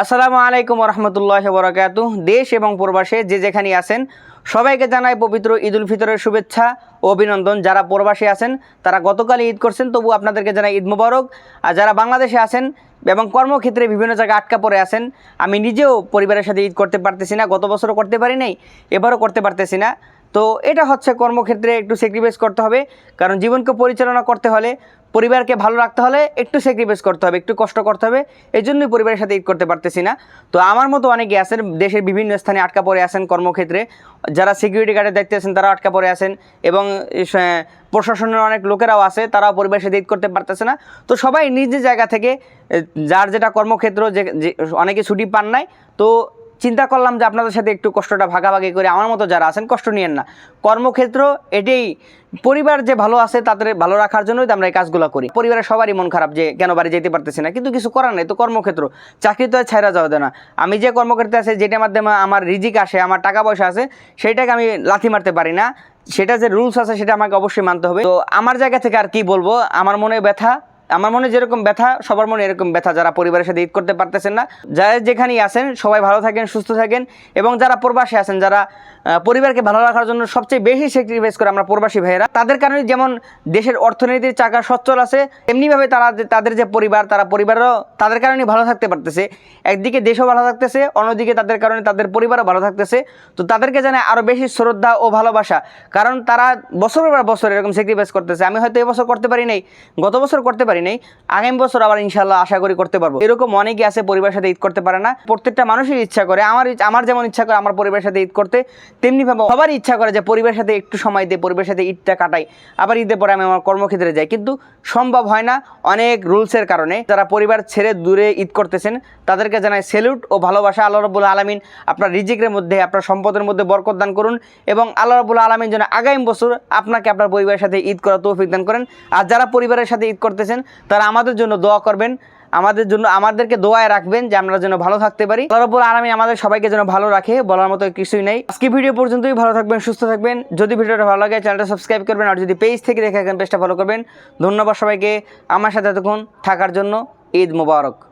আসসালামু আলাইকুম রহমতুল্লাহ বরাকাত দেশ এবং প্রবাসে যে যেখানে আছেন, সবাইকে জানাই পবিত্র ঈদ উল ফিতরের শুভেচ্ছা ও অভিনন্দন। যারা প্রবাসে আছেন, তারা গতকাল ঈদ করছেন, তবু আপনাদেরকে জানাই ঈদ মুবারক। আর যারা বাংলাদেশে আছেন এবং কর্মক্ষেত্রে বিভিন্ন জায়গায় আটকা পড়ে আছেন, আমি নিজেও পরিবারের সাথে ঈদ করতে পারতেছি না, গত বছরও করতে পারি নাই, এবারও করতে পারতেছি না। তো এটা হচ্ছে কর্মক্ষেত্রে একটু স্যাক্রিফাইস করতে হবে। কারণ জীবনকে পরিচালনা করতে হলে, পরিবারকে ভালো রাখতে হলে একটু স্যাক্রিফাইস করতে হবে, একটু কষ্ট করতে হবে। এই জন্যই পরিবারের সাথে ঈদ করতে পারতেছি না। তো আমার মতো অনেকে আছেন, দেশের বিভিন্ন স্থানে আটকা পড়ে আছেন কর্মক্ষেত্রে। যারা সিকিউরিটি গার্ডে দেখতে আছেন তারা আটকা পড়ে আছেন এবং প্রশাসনের অনেক লোকেরাও আছে, তারাও পরিবারের সাথে ঈদ করতে পারতেছে না। তো সবাই নিজ জায়গা থেকে যার যেটা কর্মক্ষেত্র যে- অনেকে ছুটি পান নাই, তো চিন্তা করলাম যে আপনাদের সাথে একটু কষ্টটা ভাগাভাগি করে আমার মতো যারা আছেন কষ্ট নিয়েন না। কর্মক্ষেত্র এটাই, পরিবার যে ভালো আছে তাদের ভালো রাখার জন্যই আমরা এই কাজগুলো করি। পরিবারের সবারই মন খারাপ যে কেন বাড়ি যেতে পারতেছি না, কিন্তু কিছু করার নেই। তো কর্মক্ষেত্র, চাকরি তো ছাইরা যাওয়া দেয় না। আমি যে কর্মক্ষেত্রে আছে, যেটার মাধ্যমে আমার রিজিক আসে, আমার টাকা পয়সা আছে, সেটাকে আমি লাথি মারতে পারি না। সেটা যে রুলস আছে, সেটা আমাকে অবশ্যই মানতে হবে। তো আমার জায়গা থেকে আর কি বলব? আমার মনে ব্যথা আমার মনে যেরকম ব্যথা, সবার মনে এরকম ব্যথা যারা পরিবারের সাথে ঈদ করতে পারতেছেন না। যারা যেখানেই আছেন, সবাই ভালো থাকেন, সুস্থ থাকেন এবং যারা প্রবাসী আছেন, যারা পরিবারকে ভালো রাখার জন্য সবচেয়ে বেশি স্যাক্রিফাইস করে আমরা প্রবাসী ভাইয়েরা, তাদের কারণে যেমন দেশের অর্থনীতির চাকা সচ্ছল আছে এমনিভাবে তারা তাদের যে পরিবার, তারা পরিবারও তাদের কারণে ভালো থাকতে পারতেছে। একদিকে দেশও ভালো থাকতেছে, অন্যদিকে তাদের কারণে তাদের পরিবারও ভালো থাকতেছে। তো তাদেরকে জানে আরও বেশি শ্রদ্ধা ও ভালোবাসা, কারণ তারা বছরের পর বছর এরকম স্যাক্রিফাইস করতেছে। আমি হয়তো এবছর করতে পারি নাই, গত বছর করতে পারি নাই। আগামী বছর আবার ইনশাল্লাহ আশা করি করতে পারব। এরকম অনেকে আছে পরিবারের সাথে ঈদ করতে পারে না। প্রত্যেকটা মানুষের ইচ্ছা করে। আমার আমার যেমন ইচ্ছা করে আমার পরিবারের সাথে ঈদ করতে, তেমনি ভাবে সবারই ইচ্ছা করে যে পরিবারের সাথে একটু সময় দিয়ে পরিবারের সাথে ঈদটা কাটাই। আবার ঈদের পরে আমি আমার কর্মক্ষেত্রে যাই। কিন্তু সম্ভব হয় না অনেক রুলসের কারণে। যারা পরিবার ছেড়ে দূরে ঈদ করতেছেন, তাদেরকে জানাই সেলুট ও ভালোবাসা। আল্লাহ রবুল্লা আলমিন আপনার রিজিকের মধ্যে, আপনার সম্পদের মধ্যে বরকত দান করুন এবং আল্লাহ রবুল্লা আলমিন যেন আগামী বছর আপনাকে আপনার পরিবারের সাথে ঈদ করা তৌফিক দান করেন। আর যারা পরিবারের সাথে ঈদ করতেছেন তারা আমাদের জন্য দোয়া করবেন। আমাদের জন্য, আমাদেরকে দোয়ায় রাখবেন যে আমরা যেন ভালো থাকতে পারি। আল্লাহ আর আমি আমাদের সবাইকে যেন ভালো রাখে, বলার মতো কিছুই নেই। আজকে ভিডিও পর্যন্তই, ভালো থাকবেন, সুস্থ থাকবেন। যদি ভিডিওটা ভালো লাগে, চ্যানেলটা সাবস্ক্রাইব করবেন, আর যদি পেজ থেকে দেখে পেজটা ফলো করবেন। ধন্যবাদ সবাইকে। আমার সাথে এতক্ষণ থাকার জন্য ঈদ মোবারক।